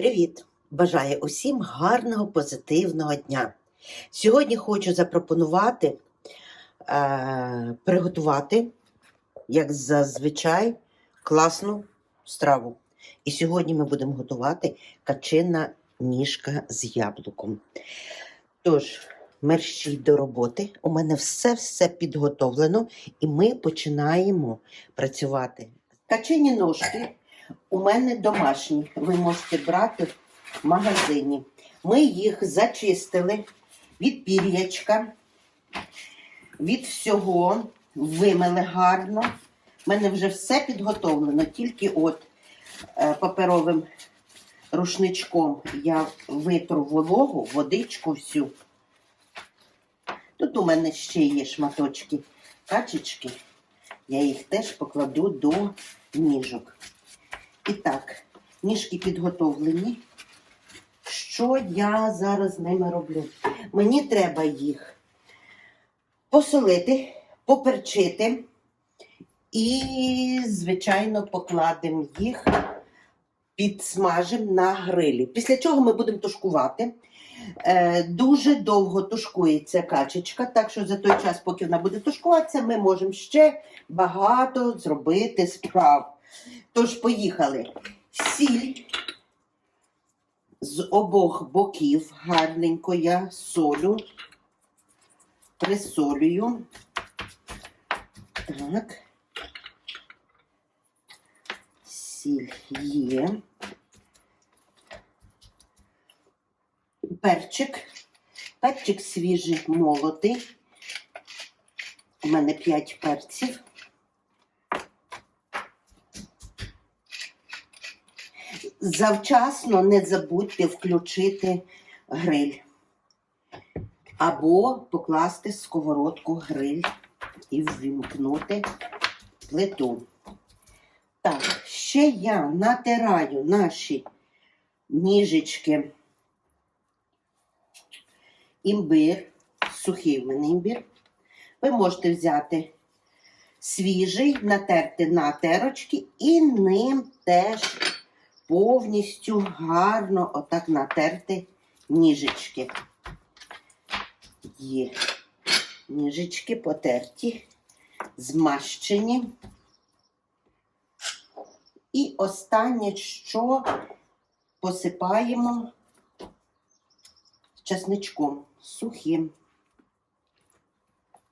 Привіт! Бажаю усім гарного позитивного дня. Сьогодні хочу запропонувати е, приготувати, як зазвичай, класну страву. І сьогодні ми будемо готувати качина ніжка з яблуком. Тож, мерщій до роботи. У мене все-все підготовлено, і ми починаємо працювати. Качині ножки у мене домашні. Ви можете брати в магазині. Ми їх зачистили від пір'ячка, від всього, вимили гарно. У мене вже все підготовлено, тільки от е, паперовим рушничком я витру вологу, водичку всю. Тут у мене ще є шматочки качечки. Я їх теж покладу до ніжок. І так, ніжки підготовлені. Що я зараз з ними роблю? Мені треба їх посолити, поперчити і, звичайно, покладемо їх, підсмажимо на грилі. Після чого ми будемо тушкувати. Е, Дуже довго тушкується качечка, так що за той час, поки вона буде тушкуватися, ми можемо ще багато зробити справ. Тож, поїхали. Сіль з обох боків гарненько я солю, присолюю. Так. Сіль є. Перчик. Перчик свіжий молотий. У мене 5 перців. Завчасно не забудьте включити гриль. Або покласти сковородку гриль і ввімкнути плиту. Так, ще я натираю наші ніжечки імбир, сухий в мене імбир. Ви можете взяти свіжий, натерти на терочки і ним теж повністю гарно отак натерти ніжечки. Є ніжечки потерті, змащені. І останнє, що посипаємо часничком сухим.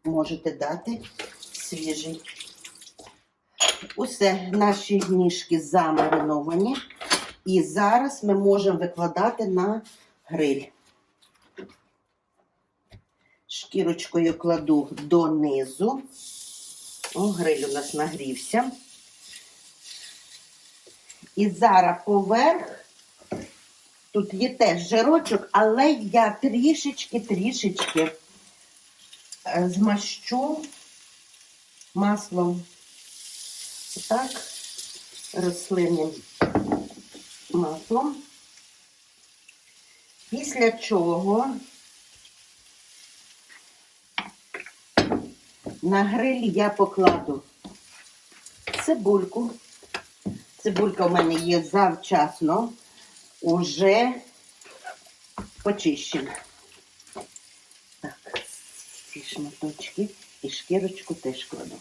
Можете дати свіжий. Усе, наші ніжки замариновані. І зараз ми можемо викладати на гриль. Шкірочкою кладу донизу. О, гриль у нас нагрівся. І зараз поверх, тут є теж жирочок, але я трішечки-трішечки е, змащу маслом. Так, рослинним маслом. Після чого на гриль я покладу цибульку. Цибулька в мене є завчасно, уже почищена. Так, ці шматочки і шкірочку теж кладу.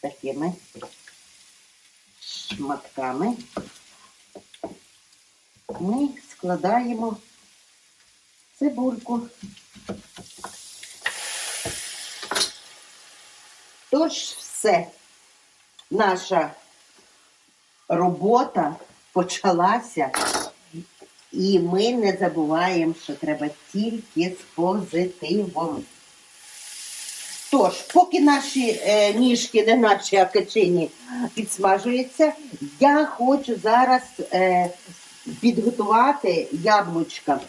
Такими шматками ми складаємо цибульку. Тож все, наша робота почалася, і ми не забуваємо, що треба тільки з позитивом. Тож, поки наші е, ніжки, не наші, а качині підсмажуються, я хочу зараз е, підготувати яблучка.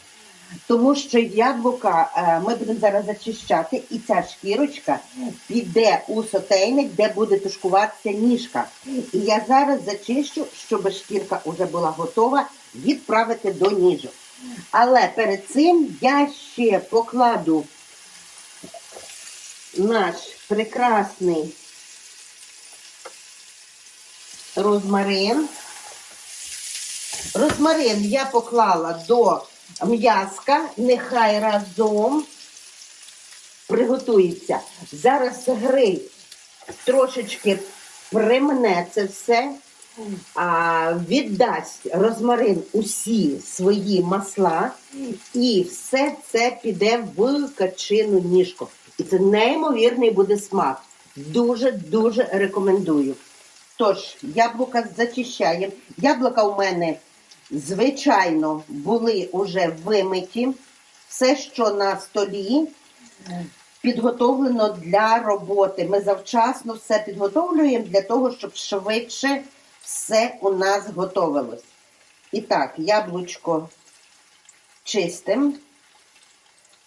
Тому що яблука е, ми будемо зараз зачищати, і ця шкірочка піде у сотейник, де буде тушкуватися ніжка. І я зараз зачищу, щоб шкірка вже була готова відправити до ніжок. Але перед цим я ще покладу наш прекрасний розмарин. Розмарин я поклала до м'яска, нехай разом приготується. Зараз гриль трошечки примне це все, а, віддасть розмарин усі свої масла, і все це піде в качину ніжку. І це неймовірний буде смак. Дуже-дуже рекомендую. Тож, яблука зачищаємо. Яблука у мене, звичайно, були уже вимиті. Все, що на столі, підготовлено для роботи. Ми завчасно все підготовлюємо для того, щоб швидше все у нас готовилось. І так, яблучко чистим,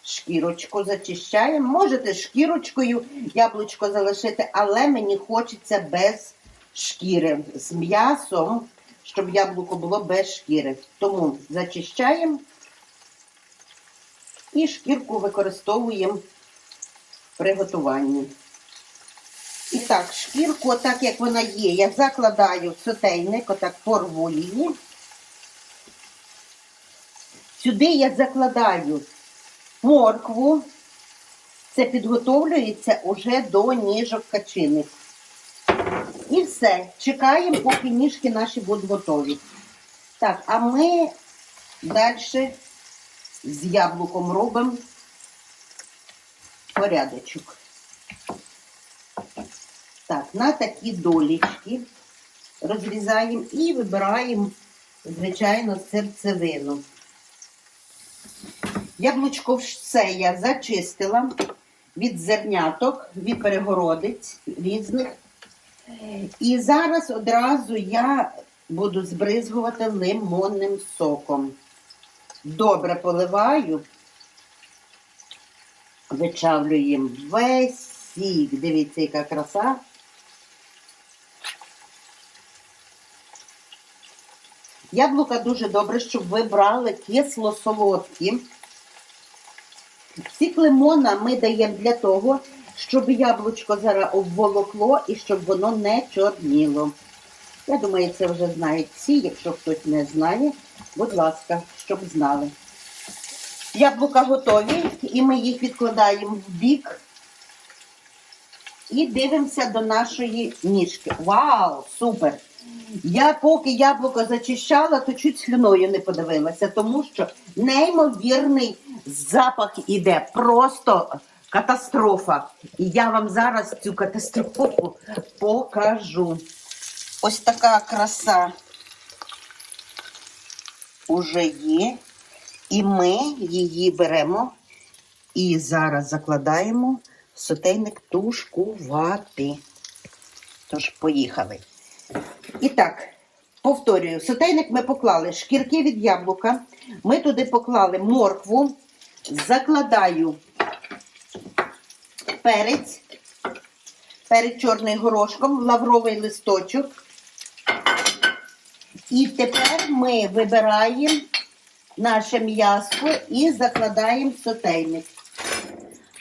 шкірочку зачищаємо. Можете шкірочкою яблучко залишити, але мені хочеться без шкіри, з м'ясом, щоб яблуко було без шкіри. Тому зачищаємо і шкірку використовуємо при готуванні. І так, шкірку, отак як вона є, я закладаю в сотейник, отак порву її. Сюди я закладаю моркву. Це підготовлюється уже до ніжок качини. І все. Чекаємо, поки ніжки наші будуть готові. Так, а ми далі з яблуком робимо порядочок. Так, на такі долічки розрізаємо і вибираємо, звичайно, серцевину. Яблучко все я зачистила від зерняток, від перегородиць різних. І зараз одразу я буду збризгувати лимонним соком. Добре поливаю, вичавлюємо весь сік. Дивіться, яка краса. Яблука дуже добре, щоб ви брали кисло-солодкі. Сік лимона ми даємо для того, щоб яблучко зараз обволокло і щоб воно не чорніло. Я думаю, це вже знають всі. Якщо хтось не знає, будь ласка, щоб знали. Яблука готові, і ми їх відкладаємо в бік. І дивимося до нашої ніжки. Вау, супер! Я поки яблуко зачищала, то чуть слюною не подивилася, тому що неймовірний запах іде. Просто катастрофа. І я вам зараз цю катастрофу покажу. Ось така краса уже є. І ми її беремо і зараз закладаємо в сотейник тушкувати. Тож, поїхали. І так, повторюю, сотейник ми поклали шкірки від яблука. Ми туди поклали моркву, закладаю перець, перець чорний горошком, лавровий листочок. І тепер ми вибираємо наше м'ясо і закладаємо в сотейник.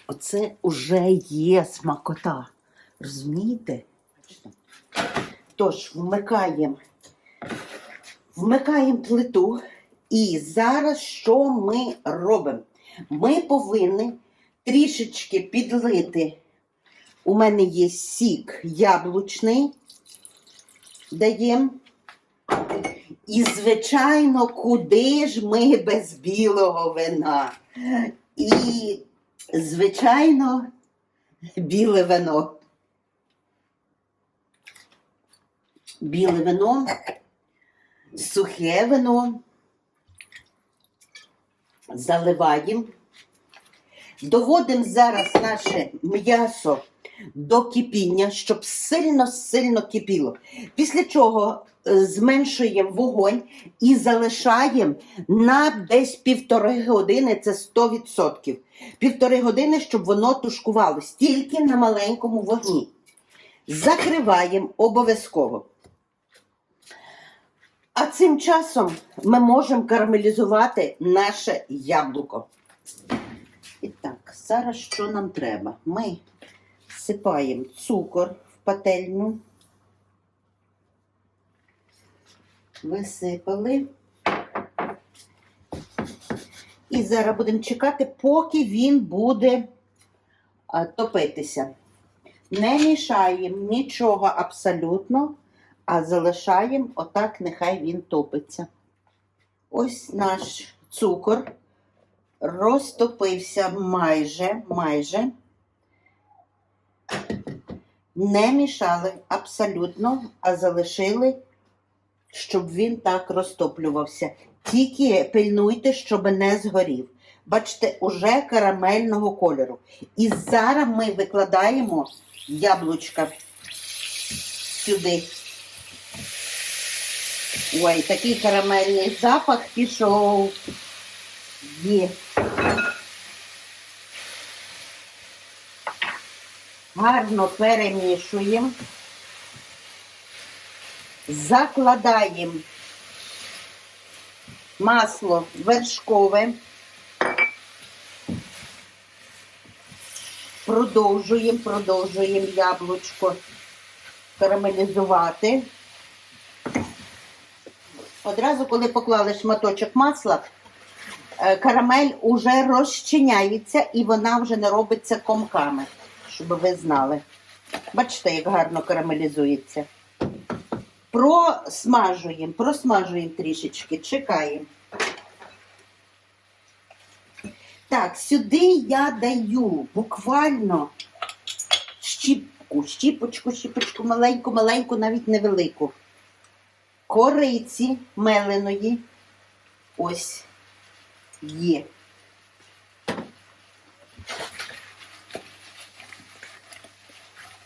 Оце вже є смакота. Розумієте? Тож, вмикаємо. Вмикаємо плиту. І зараз що ми робимо? Ми повинні трішечки підлити. У мене є сік яблучний. Даємо. І, звичайно, куди ж ми без білого вина? І, звичайно, біле вино. Біле вино, сухе вино. Заливаємо. Доводимо зараз наше м'ясо до кипіння, щоб сильно-сильно кипіло. Після чого е, зменшуємо вогонь і залишаємо на десь півтори години, це 100%. Півтори години, щоб воно тушкувалось тільки на маленькому вогні. Закриваємо обов'язково. А цим часом ми можемо карамелізувати наше яблуко. І так, зараз що нам треба? Ми всипаємо цукор в пательню. Висипали. І зараз будемо чекати, поки він буде топитися. Не мішаємо нічого абсолютно, а залишаємо отак, нехай він топиться. Ось наш цукор розтопився майже, майже. Не мішали абсолютно, а залишили, щоб він так розтоплювався. Тільки пильнуйте, щоб не згорів. Бачите, уже карамельного кольору. І зараз ми викладаємо яблучка сюди. Ой, такий карамельний запах пішов. Є. Гарно перемішуємо. Закладаємо масло вершкове. Продовжуємо, продовжуємо яблучко карамелізувати. Одразу, коли поклали шматочок масла, е, карамель уже розчиняється і вона вже не робиться комками, щоб ви знали. Бачите, як гарно карамелізується. Просмажуємо, просмажуємо трішечки, чекаємо. Так, сюди я даю буквально щіпку, щіпочку, щіпочку, маленьку, маленьку, навіть невелику. Кориці меленої. Ось є.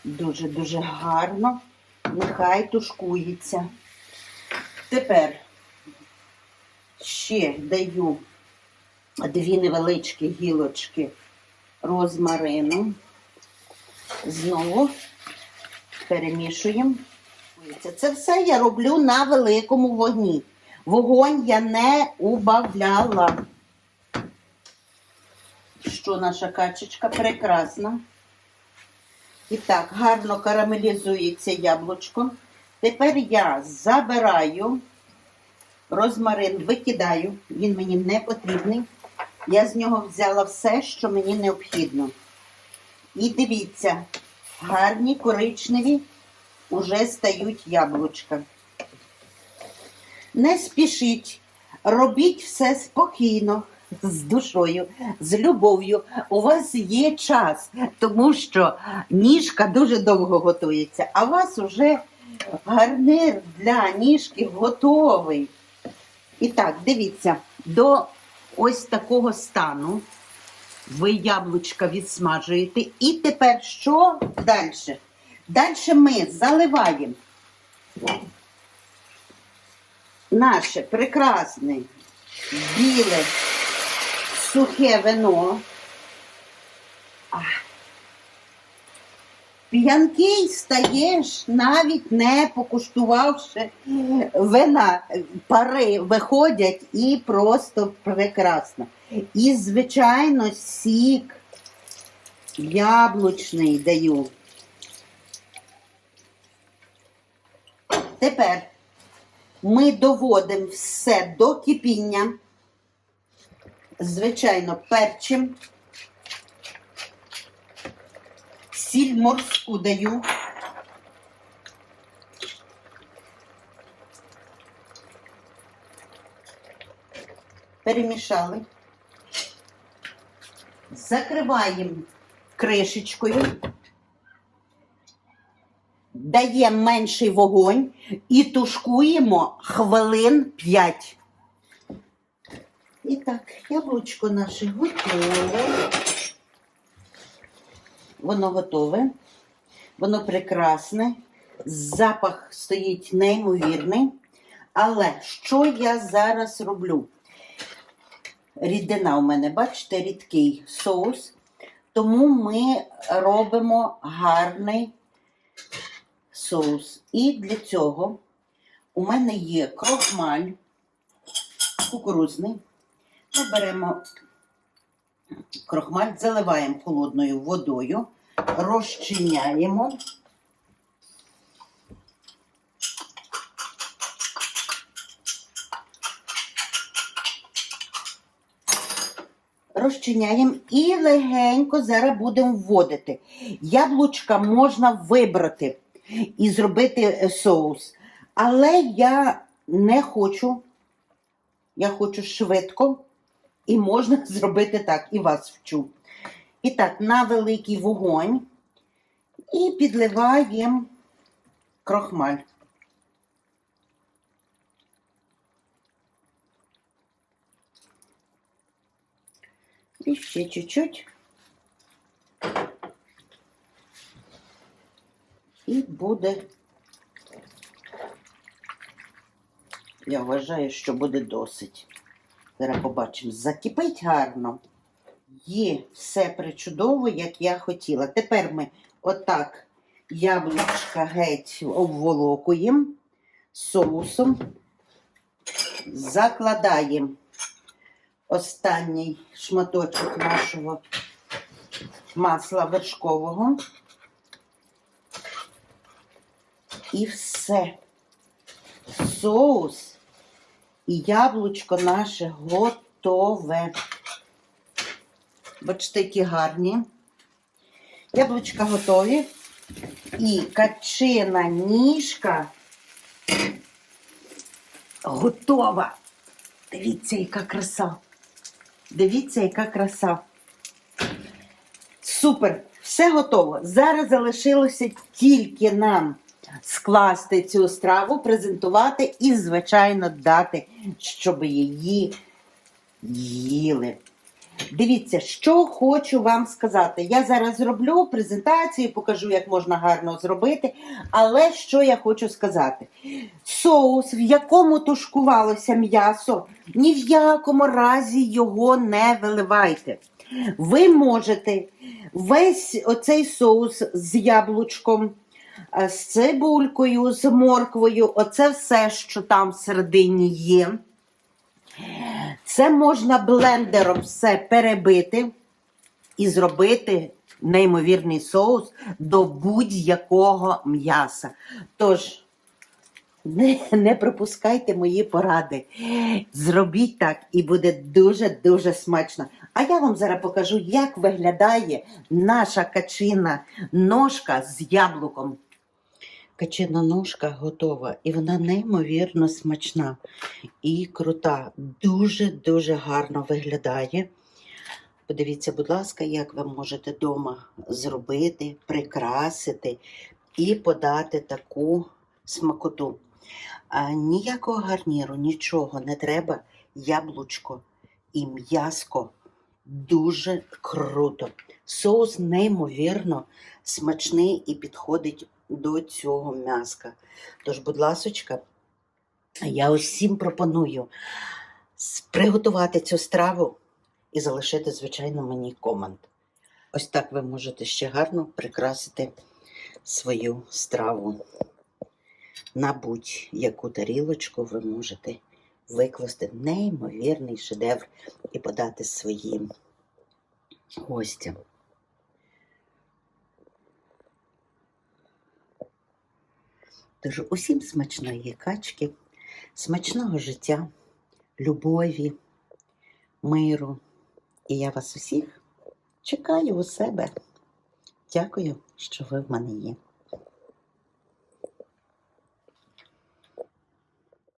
Дуже-дуже гарно. Нехай тушкується. Тепер ще даю дві невеличкі гілочки розмарину. Знову перемішуємо. Це все я роблю на великому вогні. Вогонь я не убавляла. Що наша качечка прекрасна. І так, гарно карамелізується яблучко. Тепер я забираю розмарин, викидаю, він мені не потрібний. Я з нього взяла все, що мені необхідно. І дивіться, гарні коричневі уже стають яблучка. Не спішіть, робіть все спокійно, з душою, з любов'ю. У вас є час, тому що ніжка дуже довго готується, а у вас вже гарнир для ніжки готовий. І так, дивіться, до ось такого стану ви яблучка відсмажуєте. І тепер що далі? Далі ми заливаємо наше прекрасне біле сухе вино. П'янкий стаєш, навіть не покуштувавши вина, пари виходять і просто прекрасно. І, звичайно, сік яблучний даю. Тепер ми доводимо все до кипіння. Звичайно, перчим. Сіль морську даю. Перемішали. Закриваємо кришечкою. Даємо менший вогонь і тушкуємо хвилин 5. І так, яблучко наше готове. Воно готове, воно прекрасне, запах стоїть неймовірний. Але що я зараз роблю? Рідина у мене, бачите, рідкий соус. Тому ми робимо гарний соус. І для цього у мене є крохмаль кукурузний. Ми беремо крохмаль, заливаємо холодною водою, розчиняємо. Розчиняємо і легенько зараз будемо вводити. Яблучка можна вибрати і зробити е, соус. Але я не хочу, я хочу швидко, і можна зробити так, і вас вчу. І так, на великий вогонь і підливаємо крохмаль. І ще чуть-чуть. І буде. Я вважаю, що буде досить. Зараз побачимо. Закипить гарно. Є все причудово, як я хотіла. Тепер ми отак яблучка геть обволокуємо соусом, закладаємо останній шматочок нашого масла вершкового. І все. Соус і яблучко наше готове. Бачите, які гарні. Яблучка готові. І качина ніжка готова. Дивіться, яка краса. Дивіться, яка краса. Супер, все готово. Зараз залишилося тільки нам скласти цю страву, презентувати і, звичайно, дати, щоб її їли. Дивіться, що хочу вам сказати. Я зараз зроблю презентацію, покажу, як можна гарно зробити. Але що я хочу сказати? Соус, в якому тушкувалося м'ясо, ні в якому разі його не виливайте. Ви можете весь оцей соус з яблучком, з цибулькою, з морквою, оце все, що там всередині є. Це можна блендером все перебити і зробити неймовірний соус до будь-якого м'яса. Тож, не, не пропускайте мої поради. Зробіть так і буде дуже-дуже смачно. А я вам зараз покажу, як виглядає наша качина ножка з яблуком. Качина ножка готова, і вона неймовірно смачна і крута. Дуже-дуже гарно виглядає. Подивіться, будь ласка, як ви можете вдома зробити, прикрасити і подати таку смакоту. А, ніякого гарніру, нічого не треба. Яблучко і м'яско дуже круто. Соус неймовірно смачний і підходить до цього м'яска. Тож, будь ласочка, я усім пропоную приготувати цю страву і залишити, звичайно, мені комент. Ось так ви можете ще гарно прикрасити свою страву. На будь-яку тарілочку ви можете викласти неймовірний шедевр і подати своїм гостям. Тож усім смачної качки, смачного життя, любові, миру. І я вас усіх чекаю у себе. Дякую, що ви в мене є.